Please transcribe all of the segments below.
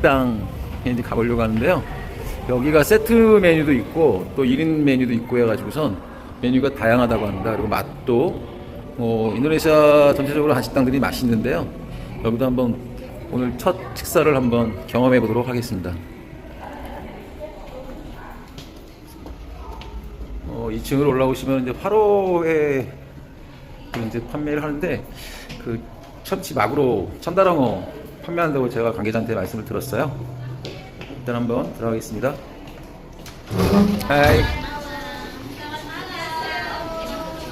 식당에 이제 가보려고 하는데요. 여기가 세트 메뉴도 있고 또 1인 메뉴도 있고 해가지고선 메뉴가 다양하다고 합니다. 그리고 맛도 뭐 인도네시아 전체적으로 한식당들이 맛있는데요. 여기도 한번 오늘 첫 식사를 한번 경험해 보도록 하겠습니다. 어, 2층으로 올라오시면 이제 화로에 그 이제 판매를 하는데 그 참치 마구로 참다랑어 판매한다고 제가 관계자한테 말씀을 들었어요. 일단 한번 들어가겠습니다. 하이.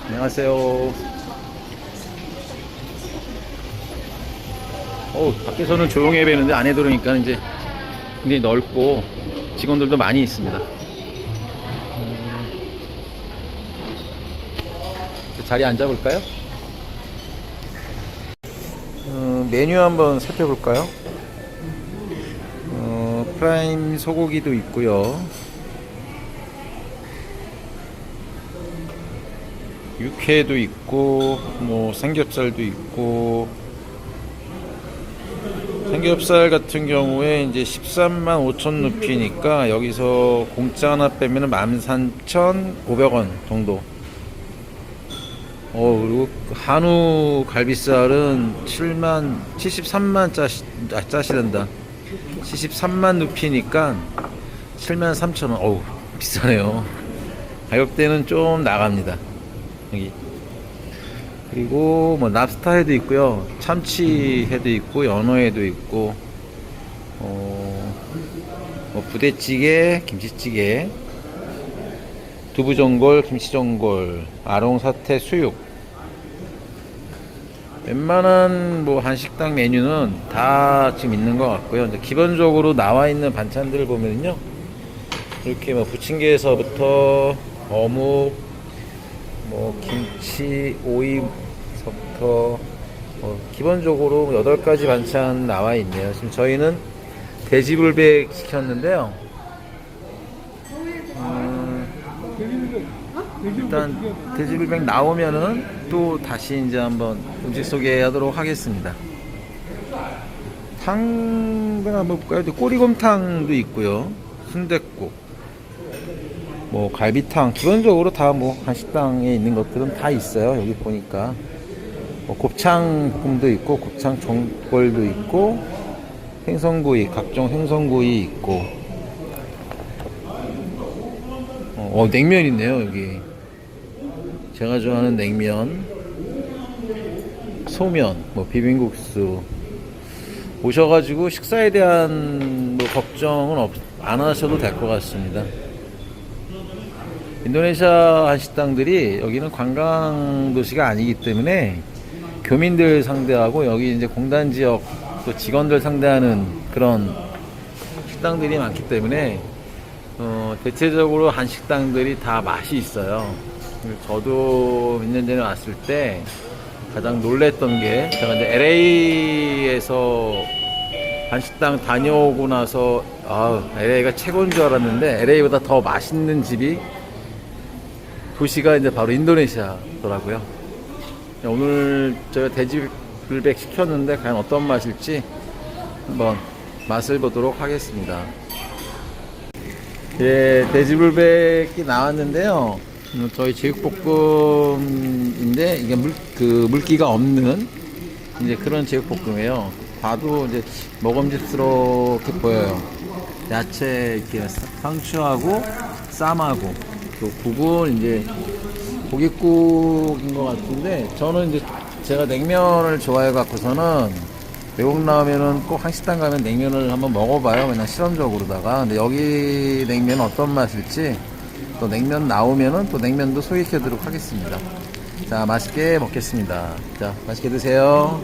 안녕하세요. 어, 밖에서는 조용해 보이는데 안에 들어오니까 이제 굉장히 넓고 직원들도 많이 있습니다. 자리에 앉아볼까요? 어, 메뉴 한번 살펴볼까요? 어, 프라임 소고기도 있고요. 육회도 있고, 뭐 삼겹살도 있고. 삼겹살 같은 경우에 이제 13만 5천 루피니까 여기서 공짜 하나 빼면 13,500원 정도. 어, 그리고 한우 갈비살은 7만, 73만 짜시, 아, 짜시란다. 73만 루피니까 7만 3천 원. 어우, 비싸네요. 가격대는 좀 나갑니다. 여기. 그리고 뭐 랍스타회도 있고요. 참치회도 있고, 연어회도 있고, 어, 뭐 부대찌개, 김치찌개, 두부전골, 김치전골, 아롱사태, 수육. 웬만한 뭐 한식당 메뉴는 다 지금 있는 것 같고요. 이제 기본적으로 나와 있는 반찬들을 보면요. 이렇게 뭐 부침개에서부터 어묵, 뭐 김치, 오이, 석터, 뭐 기본적으로 8가지 반찬 나와 있네요. 지금 저희는 돼지불백 시켰는데요. 일단 돼지불백 나오면은 또 다시 이제 한번 음식 소개하도록 하겠습니다. 탕을 한번 볼까요? 또 꼬리곰탕도 있고요. 순댓국, 뭐 갈비탕 기본적으로 다 뭐 한식당에 있는 것들은 다 있어요. 여기 보니까 뭐 곱창 볶음도 있고 곱창 전골도 있고 생선구이 각종 생선구이 있고 어, 어, 냉면 있네요 여기 제가 좋아하는 냉면 소면 뭐 비빔국수 오셔가지고 식사에 대한 뭐 걱정은 없, 안 하셔도 될 것 같습니다 인도네시아 한식당들이 여기는 관광 도시가 아니기 때문에 교민들 상대하고 여기 이제 공단 지역 또 직원들 상대하는 그런 식당들이 많기 때문에 어, 대체적으로 한식당들이 다 맛이 있어요. 저도 몇년 전에 왔을 때 가장 놀랬던 게 제가 이제 LA에서 한식당 다녀오고 나서 아, LA가 최고인 줄 알았는데 LA보다 더 맛있는 집이 도시가 이제 바로 인도네시아더라고요. 오늘 제가 돼지불백 시켰는데 과연 어떤 맛일지 한번 맛을 보도록 하겠습니다. 예, 돼지불백이 나왔는데요. 음, 저희 제육볶음인데 이게 물, 그 물기가 없는 이제 그런 제육볶음이에요. 봐도 이제 먹음직스럽게 보여요. 야채 이렇게 상추하고 쌈하고 또 국은 이제 고깃국인 것 같은데 저는 이제 제가 냉면을 좋아해 갖고서는 외국 나오면은 꼭 한식당 가면 냉면을 한번 먹어봐요. 그냥 실험적으로다가. 근데 여기 냉면 어떤 맛일지 또 냉면 나오면은 또 냉면도 소개해드리도록 하겠습니다. 자, 맛있게 먹겠습니다. 자, 맛있게 드세요.